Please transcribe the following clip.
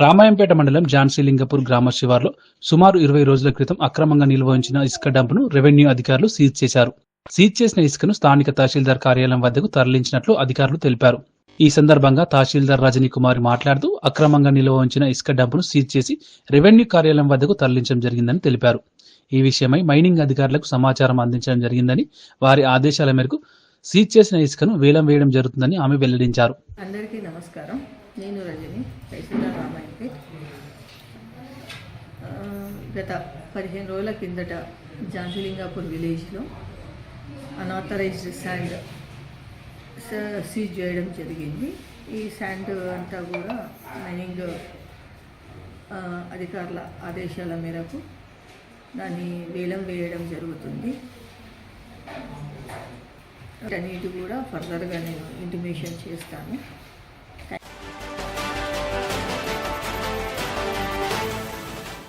రామాయంపేట మండలం ఝాన్సీలింగపూర్ గ్రామ శివార్లో సుమారు ఇరవై రోజుల క్రితం అక్రమంగా నిల్వ ఉంచిన ఇసుక డంపును రెవెన్యూ అధికారులు సీజ్ చేశారు. సీజ్ చేసిన ఇసుకను స్థానిక తహసీల్దార్ కార్యాలయం వద్దకు తరలించినట్లు అధికారులు తెలిపారు. ఈ సందర్భంగా తహసీల్దార్ రజనీ కుమారి మాట్లాడుతూ అక్రమంగా నిల్వ ఉంచిన ఇసుక డంపును సీజ్ చేసి రెవెన్యూ కార్యాలయం వద్దకు తరలించడం జరిగిందని తెలిపారు. ఈ విషయమై మైనింగ్ అధికారులకు సమాచారం అందించడం జరిగిందని వారి ఆదేశాల మేరకు సీజ్ చేసిన ఇసుకను వేలం వేయడం జరుగుతుందని ఆమె వెల్లడించారు. అందరికీ నమస్కారం. నేను రజని తహసీల్దార్ రామాయణకి గత పదిహేను రోజుల కిందట జాన్సీలింగాపూర్ విలేజ్లో అనాథరైజ్డ్ శాండ్ సీజ్ చేయడం జరిగింది. ఈ శాండ్ అంతా కూడా మైనింగ్ అధికారుల ఆదేశాల మేరకు దాన్ని వేలం వేయడం జరుగుతుంది. అన్నిటి కూడా ఫర్దర్గా నేను ఇంటిమేషన్ చేస్తాను.